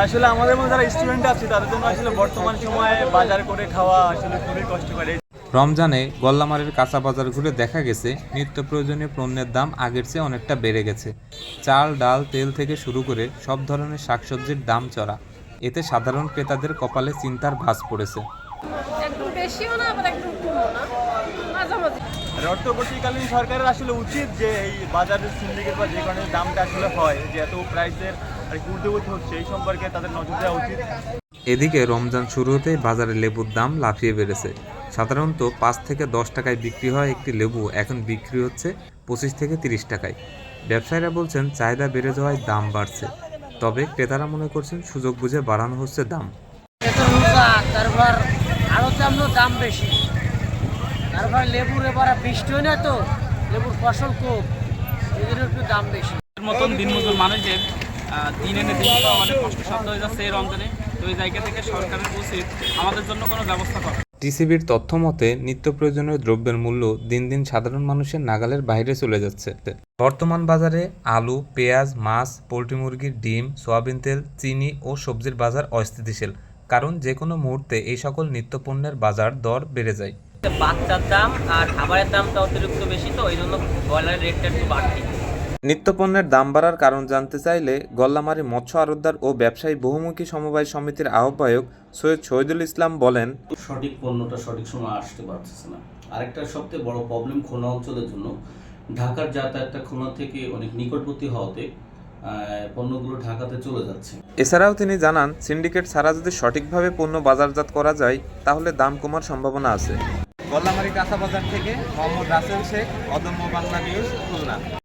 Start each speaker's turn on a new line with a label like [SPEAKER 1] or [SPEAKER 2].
[SPEAKER 1] আসলে আমাদের মধ্যে যারা স্টুডেন্ট আছে তাদের জন্য আসলে বর্তমান সময়ে বাজার করে খাওয়া আসলে খুবই কষ্টকর।
[SPEAKER 2] রমজানে গল্লামারের কাঁচা বাজার ঘুরে দেখা গেছে নিত্য প্রয়োজনীয় পণ্যের দাম আগের চেয়ে অনেকটা বেড়ে গেছে। চাল ডাল তেল থেকে শুরু করে সব ধরনের শাকসবজির দাম চড়া। এতে সাধারণ ক্রেতাদের কপালে চিন্তার ভাঁজ পড়েছে।
[SPEAKER 3] একদম বেশিও না আবার একদম না।
[SPEAKER 1] অর্থবর্তীকালীন সরকারের আসলে উচিত যে এই বাজারের সিন্ডিকেট বা যে কারণে দামটা আসলে হয় যে এত প্রাইসের আর কি হচ্ছে এই সম্পর্কে তাদের নজর দেওয়া উচিত।
[SPEAKER 2] এদিকে রমজান শুরু হতেই বাজারে লেবুর দাম লাফিয়ে বেড়েছে। সাধারণত পাঁচ থেকে দশ টাকায় বিক্রি হয় একটি লেবু এখন বিক্রি হচ্ছে পঁচিশ থেকে তিরিশ টাকায়। ব্যবসায়ীরা বলছেন চাহিদা বেড়ে যাওয়ায় দাম বাড়ছে। তবে ক্রেতারা মনে করছেন সুযোগ বুঝে বাড়ানো হচ্ছে দাম।
[SPEAKER 4] তারপর আরও তেমন দাম বেশি। তারপর লেবুর এবার বৃষ্টি হয় না তো লেবুর ফসল এই জন্য একটু দাম বেশি।
[SPEAKER 5] মতন দিনমজুর মানুষের দিন এনে দিন খাওয়া অনেক কষ্টসাধ্য হয়ে যাচ্ছে এই রমজানে। তো এই জায়গা থেকে সরকারের উচিত আমাদের জন্য কোনো ব্যবস্থা করা।
[SPEAKER 2] টিসিবির তথ্য মতে নিত্য প্রয়োজনীয় দ্রব্যের মূল্য দিন দিন সাধারণ মানুষের নাগালের বাইরে চলে যাচ্ছে। বর্তমান বাজারে আলু পেঁয়াজ মাছ পোলট্রি মুরগির ডিম সয়াবিন তেল চিনি ও সবজির বাজার অস্থিতিশীল। কারণ যে কোনো মুহূর্তে এই সকল নিত্যপণ্যের বাজার দর বেড়ে যায়।
[SPEAKER 4] বাচ্চার দাম আর খাবারের দামটা অতিরিক্ত বেশি তো এই জন্য ব্রয়লারের রেটটা একটু বাড়তি।
[SPEAKER 2] নিত্যপণ্যের দাম বাড়ার কারণ জানতে চাইলে গল্লামারি মৎস্য আড়তদার ও ব্যবসায়ী বহুমুখী সমবায় সমিতির আহ্বায়ক সৈয়দ শহীদুল ইসলাম বলেন
[SPEAKER 6] সঠিক পণ্যটা সঠিক সময় আসতে পারতেছে না। আরেকটা সবথেকে বড় প্রবলেম খুলনা অঞ্চলের জন্য। ঢাকার যাতায়াতটা খুলনা থেকে অনেক নিকটবর্তী হওয়াতে পণ্যগুলো ঢাকাতে চলে যাচ্ছে।
[SPEAKER 2] এছাড়াও তিনি জানান সিন্ডিকেট ছাড়া যদি সঠিকভাবে পণ্য বাজারজাত করা যায় তাহলে দাম কমার সম্ভাবনা আছে। গল্লামারী কাঁচা বাজার থেকে মোহাম্মদ রাসেল শেখ অদম্য বাংলা নিউজ খুলনা।